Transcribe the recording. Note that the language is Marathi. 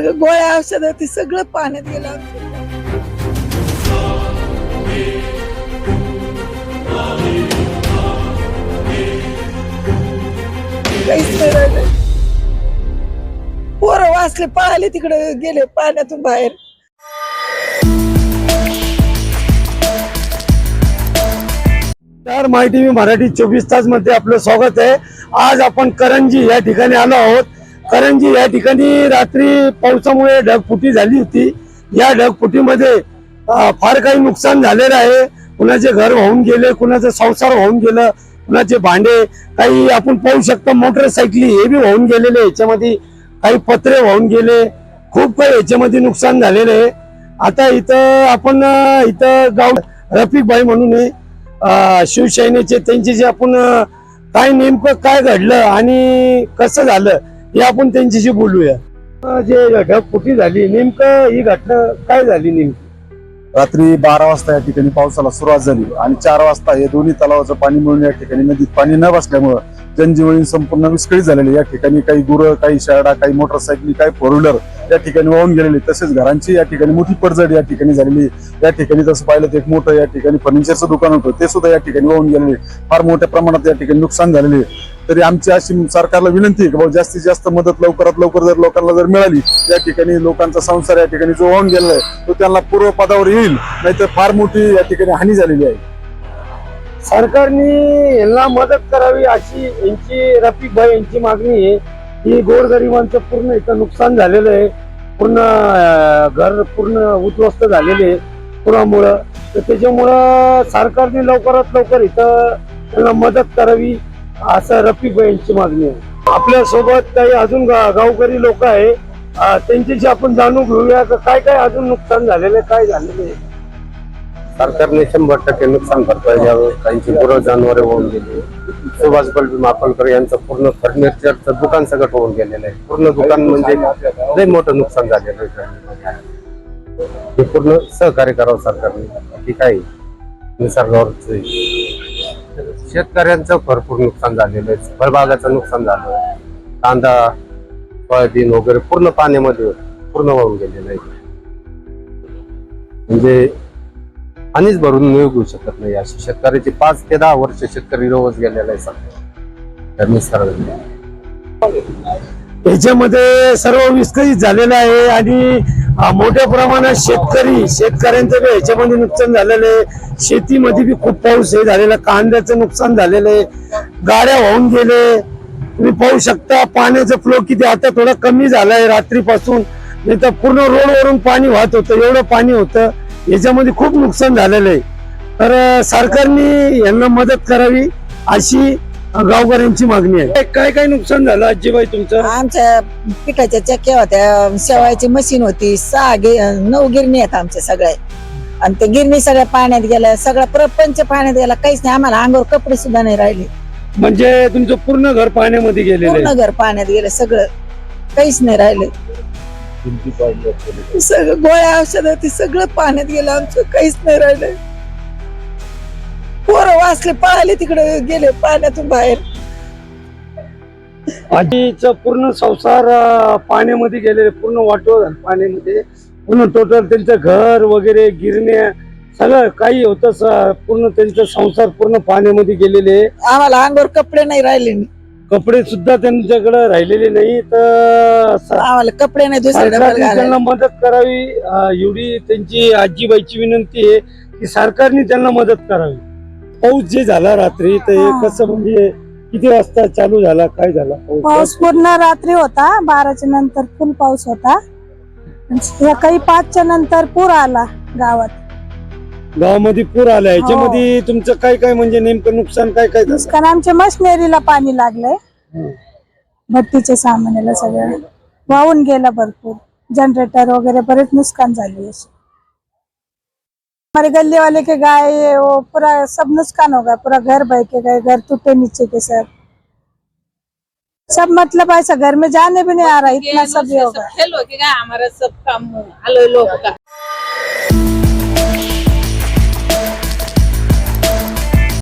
सगळं गोळ्या औषध ते सगळं पाण्यात गेलं आमचं. काहीच नाही. राहिलं पोरं वाचले पाहिले तिकडे गेले पाण्यातून बाहेर. तर माय मी मराठी चोवीस तासमध्ये आपलं स्वागत आहे. आज आपण करंजी या ठिकाणी आलो आहोत. कारण जी या ठिकाणी रात्री पावसामुळे ढगफुटी झाली होती. या ढगफुटीमध्ये फार काही नुकसान झालेलं आहे. कुणाचे घर वाहून गेले कुणाचं संसार वाहून गेलं कुणाचे भांडे काही आपण पाहू शकतो मोटरसायकली हे बी वाहून गेलेले याच्यामध्ये काही पत्रे वाहून गेले. खूप काही याच्यामध्ये नुकसान झालेलं आहे. आता इथं आपण इथं गाव रफिक भाई म्हणून आहे. शिवसेनेचे त्यांचे जे आपण काय नेमकं काय घडलं आणि कसं झालं हे आपण त्यांच्याशी बोलूया जे ढगफुटी झाली नेमकं ही घटना काय झाली नेमकी रात्री बारा वाजता या ठिकाणी पावसाला सुरुवात झाली आणि चार वाजता हे दोन्ही तलावाचं पाणी मिळून या ठिकाणी नदीत पाणी न बसल्यामुळं जनजीवनी संपूर्ण विस्कळीत झालेली या ठिकाणी काही गुरं काही शाळा काही मोटरसायकली काही फोर व्हीलर या ठिकाणी वाहून गेलेली तसेच घरांची या ठिकाणी मोठी पडझड या ठिकाणी झालेली या ठिकाणी तसं पाहिलं तर एक मोठं या ठिकाणी फर्निचरचं दुकान होतं ते सुद्धा या ठिकाणी वाहून गेलेले फार मोठ्या प्रमाणात या ठिकाणी नुकसान झालेले तरी आमची अशी सरकारला विनंती आहे की बाबा जास्तीत जास्त मदत लवकरात लवकर जर लोकांना जर मिळाली या ठिकाणी लोकांचा संसार या ठिकाणी जो वाहून गेलेला आहे तो त्यांना पूर्व पदावर येईल नाहीतर फार मोठी या ठिकाणी हानी झालेली आहे. सरकारने यांना मदत करावी अशी यांची रफिक भाई यांची मागणी आहे. की गोरगरिबांचं पूर्ण इथं नुकसान झालेलं आहे. पूर्ण घर पूर्ण उद्ध्वस्त झालेले आहे. पुरामुळं तर त्याच्यामुळं सरकारने लवकरात लवकर इथं त्यांना मदत करावी. असं रफी यांची मागणी आहे. आपल्यासोबत काही अजून गावकरी लोक आहे. त्यांच्याशी आपण जाणून घेऊया काय काय अजून नुकसान झालेलं आहे काय झालेलं आहे? सरकारने शंभर टक्के नुकसान भरपाई द्यावं. काहींची गुरं जनावरे होऊन गेली. सुभाष बलबी मापलकर यांचं पूर्ण फर्निचरचं दुकान सगळं होऊन गेलेलं आहे. पूर्ण दुकान म्हणजे लय मोठं नुकसान झालेलं आहे. हे पूर्ण सहकार्य करावं सरकारने. की काय निसर्गावरच शेतकऱ्यांचं भरपूर नुकसान झालेलं आहे. फळबागाचं नुकसान झालं कांदा सोयाबीन वगैरे पूर्ण पाण्यामध्ये पूर्ण वाहून गेलेलं आहे. म्हणजे पाणीच भरून निघू शकत नाही अशी शेतकऱ्याची पाच ते दहा वर्ष शेतकरी रोज गेलेला आहे सध्या. याच्यामध्ये सर्व विस्कळीत झालेलं आहे आणि मोठ्या प्रमाणात शेतकरी शेतकऱ्यांचं बी ह्याच्यामध्ये नुकसान झालेलं आहे. शेतीमध्ये बी खूप पाऊस हे झालेला कांद्याचं नुकसान झालेलं आहे. गाड्या वाहून गेले. तुम्ही पाहू शकता पाण्याचा फ्लो किती आता थोडा कमी झालाय रात्रीपासून. नाही तर पूर्ण रोडवरून पाणी वाहत होतं. एवढं पाणी होतं. याच्यामध्ये खूप नुकसान झालेलं आहे. तर सरकारने यांना मदत करावी अशी गावकऱ्यांची मागणी आहे. काय काय नुकसान झालं आजीबाई तुमचं? आमच्या पिठाच्या चक्क्या होत्या शेवायची मशीन होती सहा गे नऊ गिरणी आहेत आमच्या सगळ्या. आणि ते गिरणी सगळ्या पाण्यात गेल्या सगळा प्रपंच पाण्यात गेला काहीच नाही आम्हाला अंगावर कपडे सुद्धा नाही राहिले. म्हणजे तुमचं पूर्ण घर पाण्यामध्ये गेलेलं पूर्ण आहे घर पाण्यात गेलं सगळं. काहीच नाही राहिले. सगळं गोळ्या औषध ते सगळं पाण्यात गेलं आमचं काहीच नाही राहिलं. वाचले पळाले तिकडे गेले पाण्यातून बाहेर. आजीचं पूर्ण संसार अं, पाण्यामध्ये गेलेले पूर्ण वाटो झालं पाण्यामध्ये. पूर्ण टोटल त्यांचं घर वगैरे गिरण्या सगळं काही होतं स- पूर्ण त्यांचं संसार पूर्ण पाण्यामध्ये गेलेले. आहे. आम्हाला अंगावर कपडे नाही राहिले. कपडे सुद्धा त्यांच्याकडे राहिलेले नाही तर स- आम्हाला कपडे नाही डबल सरकारने घालायला. त्यांना मदत करावी अं, एवढी त्यांची आजीबाईची विनंती आहे की सरकारने त्यांना मदत करावी. पाऊस जे झाला रात्री तर हे. हा. कसं म्हणजे किती वाजता चालू झाला काय झाला पाऊस? पूर्ण रात्री होता बाराच्या नंतर फुल पाऊस होता. सकाळी पाचच्या नंतर पूर आला गावात. गावामध्ये पूर आला याच्यामध्ये तुमचं काय काय म्हणजे नेमकं नुकसान काय काय झालं? कारण आमच्या मशनरीला पाणी लागलंय. भट्टीच्या सामानाला सगळं. वाहून गेलं भरपूर. जनरेटर वगैरे बरेच नुकसान झाली अशी हमारे गले वाले के गाय वो पूरा सब नुकसान हो गया पूरा घर बह के गए घर टूटे नीचे के सब सब मतलब ऐसा घर में जाने भी नहीं आ रहा इतना सब हो गया। हमारा सब काम लोग का।